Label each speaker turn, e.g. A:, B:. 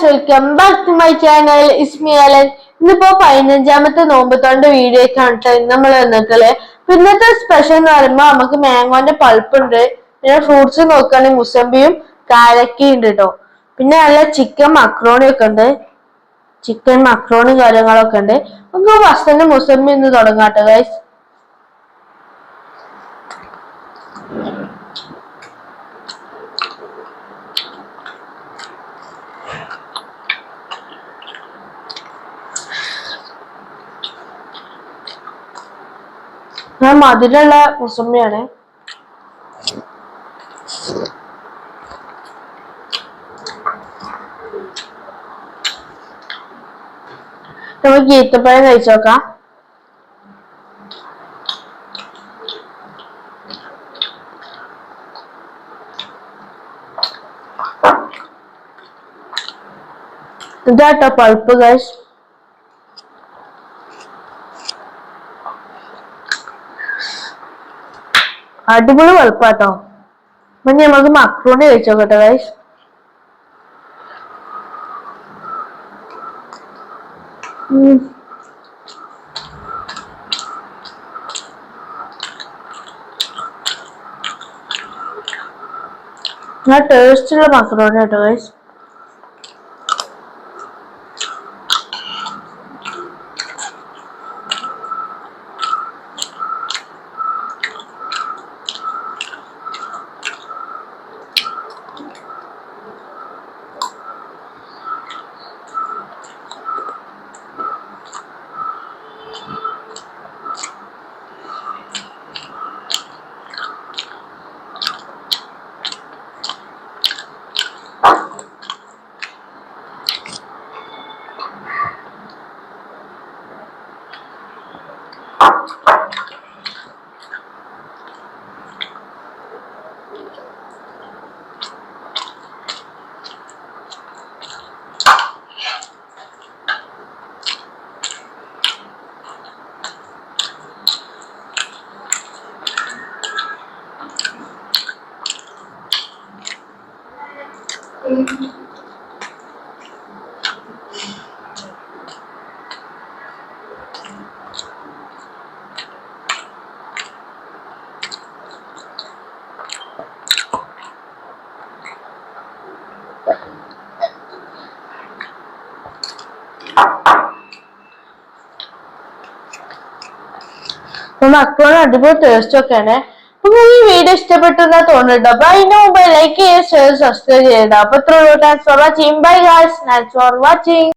A: Guys welcome back to my channel Ismi Alan ഇന്നിപ്പോ പതിനഞ്ചാമത്തെ നോമ്പ് തൊണ്ട് വീഡിയോ ആണ് നമ്മൾ വന്നിട്ടുള്ളത് പിന്നത്തെ സ്പെഷ്യൽ എന്ന് പറയുമ്പോ നമുക്ക് മാംഗോന്റെ പൾപ്പ് ഉണ്ട് പിന്നെ ഫ്രൂട്ട്സ് നോക്കുകയാണെങ്കിൽ മുസമ്പിയും കാരക്കയും ഉണ്ട് കേട്ടോ പിന്നെ നല്ല ചിക്കൻ മക്രോണി ഒക്കെ ഉണ്ട്. ചിക്കൻ മക്രോണി കാര്യങ്ങളൊക്കെ ഉണ്ട്. നമുക്ക് ഫസ്റ്റ് തന്നെ മുസമ്പി ഇന്ന് തുടങ്ങാട്ടോ ഗൈസ് ഞാൻ മധുരമുള്ള മുസമ്മയാണ് നമുക്ക് ഈത്തപ്പഴം കഴിച്ചു നോക്കാം. ഇതാട്ടോ പൾപ്പ് ഗൈസ് അടിപൊളി വെളുപ്പാട്ടോ അപ്പൊ നമുക്ക് മക്രോണി കഴിച്ചു നോക്കട്ടെ ഗൈസ് ടേസ്റ്റുള്ള മക്രോണി കേട്ടോ ഗൈസ് മക്കളോട് അടിപൊളി ടേസ്റ്റ് ഒക്കെയാണ് അപ്പൊ ഈ വീഡിയോ ഇഷ്ടപ്പെട്ടെന്നാ തോന്നുന്നുട്ടോ അപ്പൊ അതിന് മുമ്പ് ലൈക്ക് ചെയ്യുക സബ്സ്ക്രൈബ് ചെയ്യട്ടോ അപ്പൊ ഇത്രയുള്ളൂ thanks for watching bye guys thanks for watching